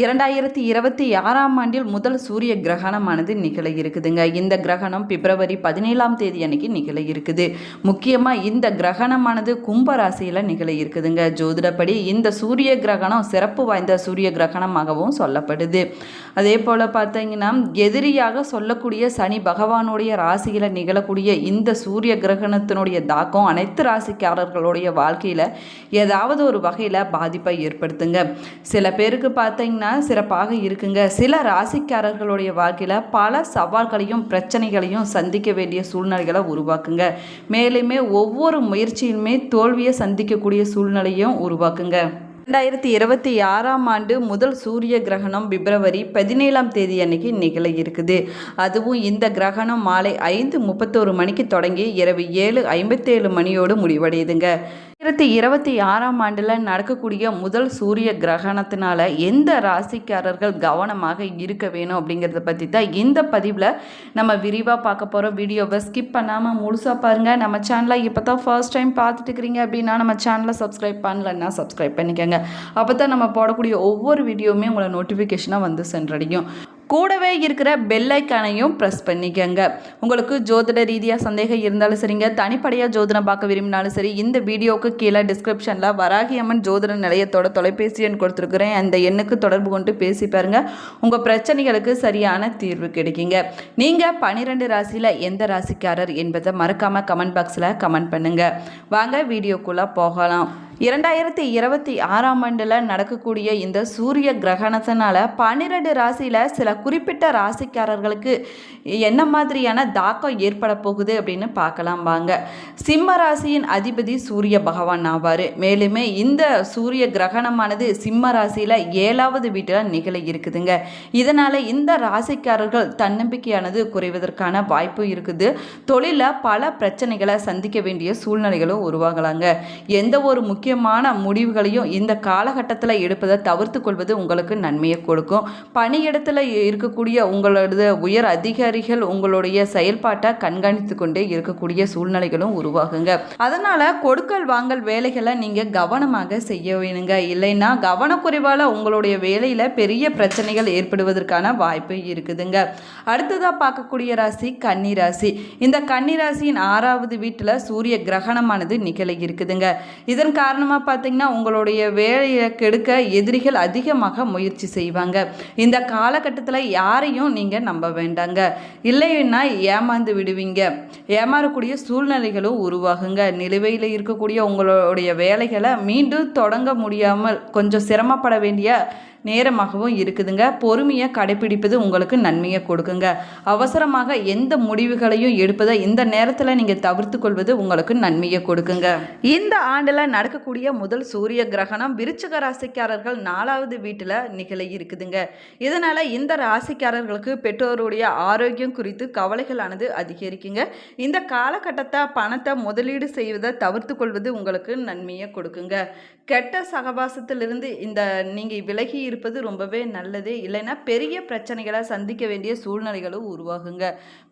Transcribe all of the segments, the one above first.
இரண்டாயிரத்தி இருபத்தி ஆறாம் ஆண்டில் முதல் சூரிய கிரகணமானது நிகழ இருக்குதுங்க. இந்த கிரகணம் பிப்ரவரி பதினேழாம் தேதி அன்னைக்கு நிகழ இருக்குது. முக்கியமாக இந்த கிரகணமானது கும்ப ராசியில் நிகழ இருக்குதுங்க. ஜோதிடப்படி இந்த சூரிய கிரகணம் சிறப்பு வாய்ந்த சூரிய கிரகணமாகவும் சொல்லப்படுது. அதே போல் பார்த்தீங்கன்னா எதிரியாக சொல்லக்கூடிய சனி பகவானுடைய ராசியில் நிகழக்கூடிய இந்த சூரிய கிரகணத்தினுடைய தாக்கம் அனைத்து ராசிக்காரர்களுடைய வாழ்க்கையில் ஏதாவது ஒரு வகையில் பாதிப்பை ஏற்படுத்துங்க. சில பேருக்கு பார்த்தீங்கன்னா சிறப்பாக இருக்குங்க. சில ராசிக்காரர்களுடைய வாழ்க்கையில் பல சவால்களையும் பிரச்சனைகளையும் சந்திக்க வேண்டிய சூழ்நிலைகளை உருவாக்குங்க. மேலுமே ஒவ்வொரு முயற்சியுமே தோல்வியை சந்திக்கக்கூடிய சூழ்நிலையும் உருவாக்குங்க. ரெண்டாயிரத்தி இருபத்தி ஆறாம் ஆண்டு முதல் சூரிய கிரகணம் பிப்ரவரி பதினேழாம் தேதி அன்னைக்கு நிகழ இருக்குது. அதுவும் இந்த கிரகணம் மாலை ஐந்து முப்பத்தோரு மணிக்கு தொடங்கி இரவு ஏழு ஐம்பத்தேழு மணியோடு முடிவடையுதுங்க. ரெண்டாயிரத்தி இருபத்தி ஆறாம் ஆண்டில் நடக்கக்கூடிய முதல் சூரிய கிரகணத்தினால எந்த ராசிக்காரர்கள் கவனமாக இருக்க வேணும் அப்படிங்கிறத பற்றி தான் இந்த பதிவில் நம்ம விரிவாக பார்க்க போகிறோம் வீடியோவை ஸ்கிப் பண்ணாமல் முழுசாக பாருங்கள் நம்ம சேனலை இப்போ தான் ஃபர்ஸ்ட் டைம் பார்த்துட்டு இருக்கிறீங்க அப்படின்னா நம்ம சேனலை சப்ஸ்கிரைப் பண்ணலன்னா சப்ஸ்கிரைப் பண்ணிக்கோங்க. அப்போ தான் நம்ம போடக்கூடிய ஒவ்வொரு வீடியோவுமே உங்களை நோட்டிஃபிகேஷனாக வந்து சென்றடையும். கூடவே இருக்கிற பெல்லைக்கானையும் ப்ரெஸ் பண்ணிக்கோங்க. உங்களுக்கு ஜோதிட ரீதியாக சந்தேகம் இருந்தாலும் சரிங்க. தனிப்படையாக ஜோதிடம் பார்க்க விரும்பினாலும் சரி இந்த வீடியோவுக்கு கீழே டிஸ்கிரிப்ஷனில் வராகி அம்மன் ஜோதிட நிலையத்தோட தொலைபேசி எண் கொடுத்துருக்குறேன். அந்த எண்ணுக்கு தொடர்பு கொண்டு பேசி பாருங்கள் உங்கள் பிரச்சனைகளுக்கு சரியான தீர்வு கிடைக்குங்க. நீங்கள் பன்னிரெண்டு ராசியில் எந்த ராசிக்காரர் என்பதை மறக்காமல் கமெண்ட் பாக்ஸில் கமெண்ட் பண்ணுங்கள் வாங்க வீடியோக்குள்ளே போகலாம். இரண்டாயிரத்தி இருபத்தி ஆறாம் ஆண்டில் நடக்கக்கூடிய இந்த சூரிய கிரகணத்தினால பன்னிரெண்டு ராசியில் சில குறிப்பிட்ட ராசிக்காரர்களுக்கு என்ன மாதிரியான தாக்கம் ஏற்பட போகுது அப்படின்னு பார்க்கலாம் வாங்க. சிம்ம ராசியின் அதிபதி சூரிய பகவான் ஆவார். மேலுமே இந்த சூரிய கிரகணமானது சிம்ம ராசியில் ஏழாவது வீட்டில் நிகழ இருக்குதுங்க. இதனால் இந்த ராசிக்காரர்கள் தன்னம்பிக்கையானது குறைவதற்கான வாய்ப்பு இருக்குது. தொழிலில் பல பிரச்சனைகளை சந்திக்க வேண்டிய சூழ்நிலைகளும் உருவாகலாங்க. எந்த ஒரு முக்கிய முக்கியமான முடிவுகளையும் இந்த காலகட்டத்தில் எடுப்பதை தவிர்த்து கொள்வது உங்களுக்கு நன்மையை கொடுக்கும். பணியிடத்தில் இருக்கக்கூடிய உங்களது உயர் அதிகாரிகள் உங்களுடைய செயல்பாட்டை கண்காணித்து கொண்டே இருக்கக்கூடிய சூழ்நிலைகளும் உருவாகுங்க. அதனால் கொடுக்கல் வாங்கல் வேலைகளை நீங்கள் கவனமாக செய்ய வேணுங்க. இல்லைன்னா கவனக்குறைவால் உங்களுடைய வேலையில் பெரிய பிரச்சனைகள் ஏற்படுவதற்கான வாய்ப்பு இருக்குதுங்க. அடுத்ததாக பார்க்கக்கூடிய ராசி கன்னி ராசி. இந்த கன்னி ராசியின் ஆறாவது வீட்டில் சூரிய கிரகணமானது நிகழ இருக்குதுங்க. இதன் காரணம் காரணமாக பார்த்தீங்கன்னா உங்களுடைய வேலையை கெடுக்க எதிரிகள் அதிகமாக முயற்சி செய்வாங்க. இந்த காலகட்டத்தில் யாரையும் நீங்கள் நம்ப வேண்டாங்க. இல்லைன்னா ஏமாந்து விடுவீங்க. ஏமாறக்கூடிய சூழ்நிலைகளும் உருவாகுங்க. நிலுவையில் இருக்கக்கூடிய உங்களுடைய வேலைகளை மீண்டும் தொடங்க முடியாமல் கொஞ்சம் சிரமப்பட வேண்டிய நேரமாகவும் இருக்குதுங்க. பொறுமையை கடைபிடிப்பது உங்களுக்கு நன்மையை கொடுக்குங்க. அவசரமாக எந்த முடிவுகளையும் எடுப்பதை இந்த நேரத்தில் நீங்கள் தவிர்த்து கொள்வது உங்களுக்கு நன்மையை கொடுக்குங்க. இந்த ஆண்டில் நடக்கக்கூடிய முதல் சூரிய கிரகணம் விருச்சக ராசிக்காரர்கள் நாலாவது வீட்டில் நிகழ இருக்குதுங்க. இதனால் இந்த ராசிக்காரர்களுக்கு பெற்றோருடைய ஆரோக்கியம் குறித்து கவலைகளானது அதிகரிக்குங்க. இந்த காலகட்டத்தை பணத்தை முதலீடு செய்வதை தவிர்த்து கொள்வது உங்களுக்கு நன்மையை கொடுக்குங்க. கெட்ட சகவாசத்திலிருந்து இந்த நீங்கள் விலகி இருப்பது ரொம்பவே நல்லது. இல்லைன்னா பெரிய பிரச்சனைகளை சந்திக்க வேண்டிய சூழ்நிலைகளும் உருவாகுங்க.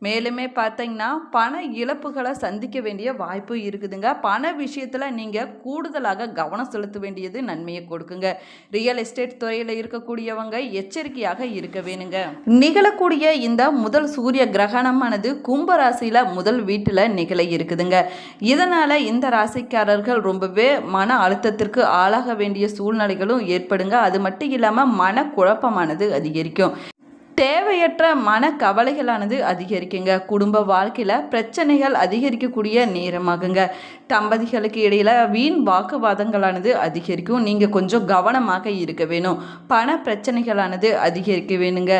மேலுமே பார்த்தீங்கன்னா பண இழப்புகளை சந்திக்க வேண்டிய வாய்ப்பு இருக்குதுங்க. பண விஷயத்தில் நீங்கள் கூடுதலாக கவனம் செலுத்த வேண்டியது நன்மையை கொடுக்குங்க. ரியல் எஸ்டேட் துறையில் இருக்கக்கூடியவங்க எச்சரிக்கையாக இருக்க வேணுங்க. நிகழக்கூடிய இந்த முதல் சூரிய கிரகணமானது கும்ப ராசியில் முதல் வீட்டில் நிகழ இருக்குதுங்க. இதனால் இந்த ராசிக்காரர்கள் ரொம்பவே மன அழுத்தத்திற்கு ஆளாக வேண்டிய சூழ்நிலைகளும் ஏற்படுங்க. அது மட்டும் இல்லாமல் மனக்குழப்பமானது அதிகரிக்கும். தேவையற்ற மன கவலைகளானது அதிகரிக்குங்க. குடும்ப வாழ்க்கையில் பிரச்சனைகள் அதிகரிக்கக்கூடிய நேரமாகுங்க. தம்பதிகளுக்கு இடையில் வீண் வாக்குவாதங்களானது அதிகரிக்கும். நீங்கள் கொஞ்சம் கவனமாக இருக்க வேணும். பண பிரச்சனைகளானது அதிகரிக்க வேணுங்க.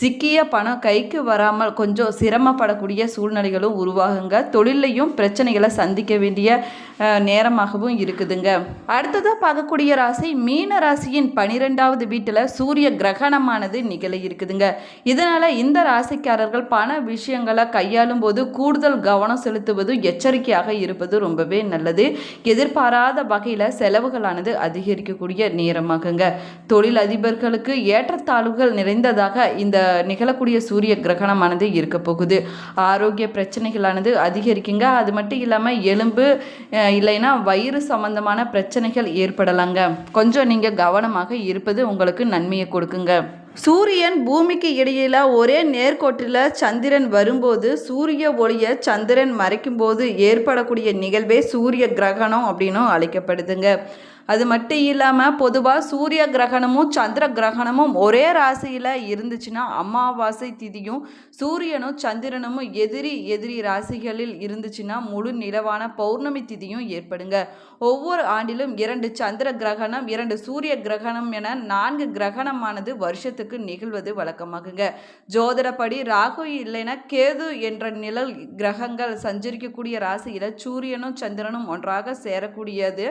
சிக்கிய பணம் கைக்கு வராமல் கொஞ்சம் சிரமப்படக்கூடிய சூழ்நிலைகளும் உருவாகுங்க. தொழிலையும் பிரச்சனைகளை சந்திக்க வேண்டிய நேரமாகவும் இருக்குதுங்க. அடுத்ததாக பார்க்கக்கூடிய ராசி மீன ராசியின் பனிரெண்டாவது வீட்டில் சூரிய கிரகணமானது நிகழ இருக்குதுங்க. இதனால் இந்த ராசிக்காரர்கள் பண விஷயங்களை கையாளும் போது கூடுதல் கவனம் செலுத்துவது எச்சரிக்கையாக இருப்பது ரொம்பவே நல்லது. எதிர்பாராத வகையில் செலவுகளானது அதிகரிக்கக்கூடிய நேரமாகுங்க. தொழில் அதிபர்களுக்கு ஏற்றத்தாழ்வுகள் நிறைந்ததாக இந்த நிகழக்கூடிய சூரிய கிரகணமானது இருக்க போகுது. ஆரோக்கிய பிரச்சனைகளானது அதிகரிக்குங்க. அது மட்டும் இல்லாமல் எலும்பு இல்லைன்னா வயிறு சம்பந்தமான பிரச்சனைகள் ஏற்படலாங்க. கொஞ்சம் நீங்கள் கவனமாக இருப்பது உங்களுக்கு நன்மையை கொடுக்குங்க. சூரியன் பூமிக்கு இடையில ஒரே நேர்கோட்டில் சந்திரன் வரும்போது சூரிய ஒளியை சந்திரன் மறைக்கும்போது ஏற்படக்கூடிய நிகழ்வே சூரிய கிரகணம் அப்படின்னும் அழைக்கப்படுதுங்க. அது மட்டும் இல்லாமல் பொதுவாக சூரிய கிரகணமும் சந்திர கிரகணமும் ஒரே ராசியில் இருந்துச்சுன்னா அமாவாசை திதியும் சூரியனும் சந்திரனும் எதிரி எதிரி ராசிகளில் இருந்துச்சுன்னா முழு நிலவான பௌர்ணமி திதியும் ஏற்படுங்க. ஒவ்வொரு ஆண்டிலும் இரண்டு சந்திர கிரகணம் இரண்டு சூரிய கிரகணம் என நான்கு கிரகணமானது வருஷத்துக்கு நிகழ்வது வழக்கமாகுங்க. ஜோதிடப்படி ராகு இல்லைன்னா கேது என்ற நிழல் கிரகங்கள் சஞ்சரிக்கக்கூடிய ராசியில் சூரியனும் சந்திரனும் ஒன்றாக சேரக்கூடியது.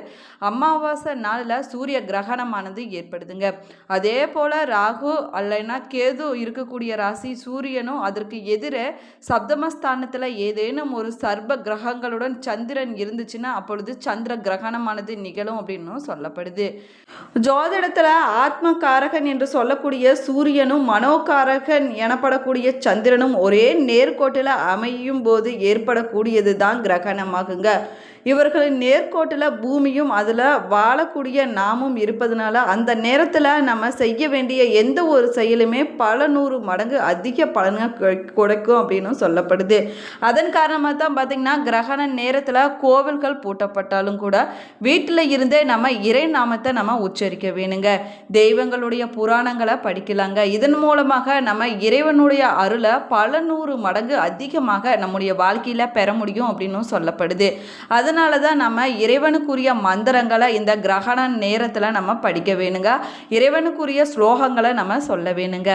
அமாவாசை நாளில் சூரிய கிரகணமானது ஏற்படுதுங்க. அதே போல் ராகு அல்லைன்னா கேது இருக்கக்கூடிய ராசி சூரியனும் அதற்கு எதிரே சப்தமஸ்தானத்தில் ஏதேனும் ஒரு சர்ப கிரகங்களுடன் சந்திரன் இருந்துச்சுன்னா அப்பொழுது சந்திர கிரகணமானது நிகழும் அப்படின்னும் சொல்லப்படுது. ஜோதிடத்தில் ஆத்மகாரகன் என்று சொல்லக்கூடிய சூரியனும் மனோகாரகன் எனப்படக்கூடிய சந்திரனும் ஒரே நேர்கோட்டில் அமையும் போது ஏற்படக்கூடியது தான் கிரகணமாகுங்க. இவர்களின் நேர்கோட்டில் பூமியும் அதில் வாழக்கூடிய நாமும் இருப்பதனால அந்த நேரத்தில் நம்ம செய்ய வேண்டிய எந்த ஒரு செயலுமே பல நூறு மடங்கு அதிக பலனை கொடுக்கும் அப்படின்னு சொல்லப்படுது. அதன் காரணமாக தான் பார்த்திங்கன்னா கிரகண நேரத்தில் கோவில்கள் பூட்டப்பட்டாலும் கூட வீட்டில் இருந்தே நம்ம இறை நாமத்தை நம்ம உச்சரிக்க வேணுங்க. தெய்வங்களுடைய புராணங்களை படிக்கலாங்க. இதன் மூலமாக நம்ம இறைவனுடைய அருளை பல நூறு மடங்கு அதிகமாக நம்முடைய வாழ்க்கையில் பெற முடியும் அப்படின்னும் சொல்லப்படுது. அதனால் அதனால தான் நம்ம இறைவனுக்குரிய மந்திரங்களை இந்த கிரகண நேரத்தில் நம்ம படிக்க வேணுங்க. இறைவனுக்குரிய ஸ்லோகங்களை நம்ம சொல்ல வேணுங்க.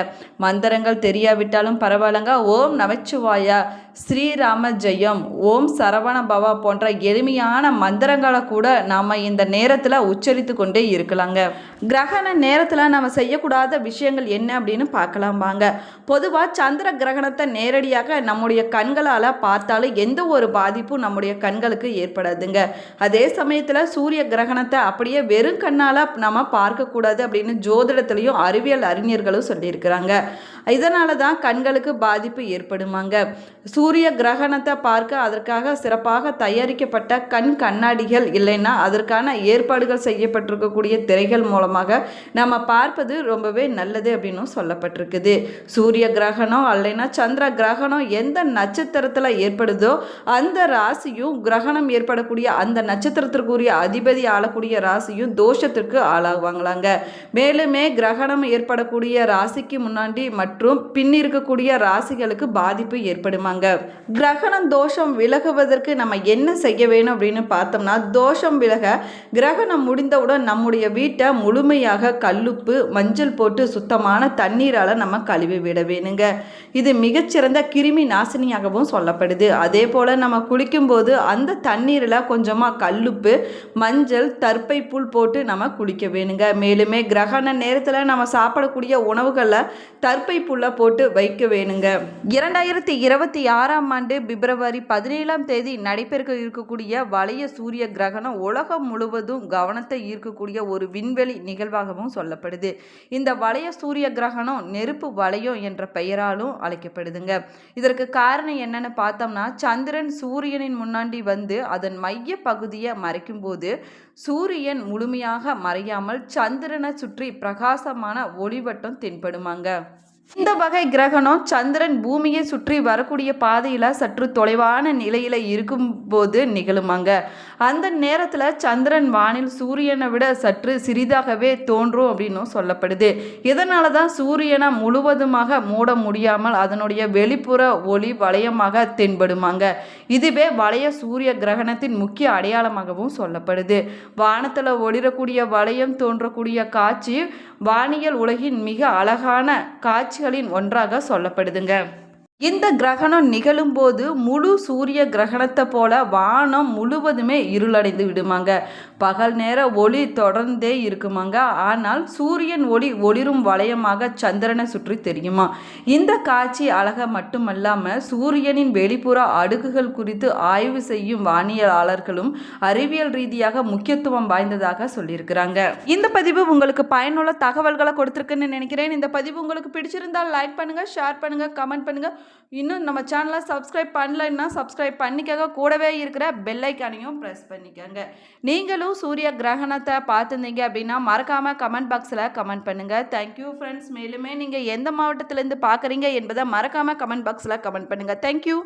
மந்திரங்கள் தெரியாவிட்டாலும் பரவாயில்லங்க. ஓம் நமச்சிவாயா. ஸ்ரீராம ஜெயம் ஓம் சரவண பவா போன்ற எளிமையான மந்திரங்களை கூட நாம் இந்த நேரத்தில் உச்சரித்து கொண்டே இருக்கலாங்க. கிரகண நேரத்தில் நம்ம செய்யக்கூடாத விஷயங்கள் என்ன அப்படின்னு பார்க்கலாம் வாங்க. பொதுவாக சந்திர கிரகணத்தை நேரடியாக நம்முடைய கண்களால் பார்த்தாலும் எந்த ஒரு பாதிப்பும் நம்முடைய கண்களுக்கு ஏற்படாதுங்க. அதே சமயத்தில் சூரிய கிரகணத்தை அப்படியே வெறும் கண்ணால் நம்ம பார்க்கக்கூடாது அப்படின்னு ஜோதிடத்துலேயும் அறிவியல் அறிஞர்களும் சொல்லியிருக்கிறாங்க. இதனால தான் கண்களுக்கு பாதிப்பு ஏற்படுமாங்க. சூ சூரிய கிரகணத்தை பார்க்க அதற்காக சிறப்பாக தயாரிக்கப்பட்ட கண் கண்ணாடிகள் இல்லைன்னா அதற்கான ஏற்பாடுகள் செய்யப்பட்டிருக்கக்கூடிய திரைகள் மூலமாக நம்ம பார்ப்பது ரொம்பவே நல்லது அப்படின்னும் சொல்லப்பட்டிருக்குது. சூரிய கிரகணம் இல்லைன்னா சந்திர கிரகணம் எந்த நட்சத்திரத்தில் ஏற்படுதோ அந்த ராசியும் கிரகணம் ஏற்படக்கூடிய அந்த நட்சத்திரத்திற்குரிய அதிபதி ஆளக்கூடிய ராசியும் தோஷத்திற்கு ஆளாகுவாங்களாங்க மேலுமே கிரகணம் ஏற்படக்கூடிய ராசிக்கு முன்னாடி மற்றும் பின் இருக்கக்கூடிய ராசிகளுக்கு பாதிப்பு ஏற்படுமாங்க. கிரகணம் தோஷம் விலகுவதற்கு நம்ம என்ன செய்ய வேணும் அப்படின்னு பார்த்தோம்னா தோஷம் விலக கிரகணம் முடிந்தவுடன் நம்முடைய வீட்டை முழுமையாக கல்லுப்பு மஞ்சள் போட்டு சுத்தமான தண்ணீரால் நம்ம கழுவி விட வேணுங்க. இது மிகச்சிறந்த கிருமி நாசினியாகவும் சொல்லப்படுது. அதே போல் நம்ம குளிக்கும்போது அந்த தண்ணீரில் கொஞ்சமாக கல்லுப்பு மஞ்சள் தற்பை புல் போட்டு நம்ம குளிக்க வேணுங்க. மேலுமே கிரகண நேரத்தில் நம்ம சாப்பிடக்கூடிய உணவுகளில் தற்பை புல்லை போட்டு வைக்க வேணுங்க. இரண்டாயிரத்தி இருபத்தி ஆறு ஆறாம் ஆண்டு பிப்ரவரி பதினேழாம் தேதி நடைபெற இருக்கக்கூடிய வளைய சூரிய கிரகணம் உலகம் முழுவதும் கவனத்தை ஈர்க்கக்கூடிய ஒரு விண்வெளி நிகழ்வாகவும் சொல்லப்படுது. இந்த வளைய சூரிய கிரகணம் நெருப்பு வளையம் என்ற பெயராலும் அழைக்கப்படுதுங்க. இதற்கு காரணம் என்னன்னு பார்த்தோம்னா சந்திரன் சூரியனின் முன்னாடி வந்து அதன் மைய பகுதியை மறைக்கும்போது சூரியன் முழுமையாக மறையாமல் சந்திரனை சுற்றி பிரகாசமான ஒளிவட்டம் தென்படுமாங்க. இந்த வகை கிரகணம் சந்திரன் பூமியை சுற்றி வரக்கூடிய பாதையில் சற்று தொலைவான நிலையில் இருக்கும்போது நிகழுமாங்க. அந்த நேரத்தில் சந்திரன் வானில் சூரியனை விட சற்று சிறிதாகவே தோன்றும் அப்படின்னும் சொல்லப்படுது. இதனால தான் சூரியனை முழுவதுமாக மூட முடியாமல் அதனுடைய வெளிப்புற ஒளி வளையமாக தென்படுமாங்க. இதுவே வளைய சூரிய கிரகணத்தின் முக்கிய அடையாளமாகவும் சொல்லப்படுது. வானத்தில் ஒளிரக்கூடிய வளையம் தோன்றக்கூடிய காட்சி வானியல் உலகின் மிக அழகான காட்சி காட்சிகளின் ஒன்றாக சொல்லப்படுதுங்க. இந்த கிரகணம் நிகழும்போது முழு சூரிய கிரகணத்தை போல வானம் முழுவதுமே இருளடைந்து விடுமாங்க. பகல் நேர ஒளி தொடர்ந்தே இருக்குமாங்க. ஆனால் சூரியன் ஒளி ஒளிரும் வளையமாக சந்திரனை சுற்றி தெரியுமா? இந்த காட்சி அழக மட்டுமல்லாமல் சூரியனின் வெளிப்புற அடுக்குகள் குறித்து ஆய்வு செய்யும் வானியலாளர்களும் அறிவியல் ரீதியாக முக்கியத்துவம் வாய்ந்ததாக சொல்லியிருக்கிறாங்க. இந்த பதிவு உங்களுக்கு பயனுள்ள தகவல்களை கொடுத்துருக்குன்னு நினைக்கிறேன். இந்த பதிவு உங்களுக்கு பிடிச்சிருந்தால் லைக் பண்ணுங்க ஷேர் பண்ணுங்க கமெண்ட் பண்ணுங்க. இன்னும் நம்ம சேனலை சப்ஸ்கிரைப் பண்ணலைன்னா சப்ஸ்கிரைப் பண்ணிக்கங்க. கூடவே இருக்கிற பெல்லைக்கானையும் ப்ரெஸ் பண்ணிக்கோங்க. நீங்களும் சூரிய கிரகணத்தை பார்த்துருந்தீங்க அப்படின்னா மறக்காமல் கமெண்ட் பாக்ஸில் கமெண்ட் பண்ணுங்கள் தேங்க்யூ ஃப்ரெண்ட்ஸ் மேலுமே நீங்கள் எந்த மாவட்டத்திலேருந்து பார்க்குறீங்க என்பதை மறக்காமல் கமெண்ட் பாக்ஸில் கமெண்ட் பண்ணுங்கள் தேங்க்யூ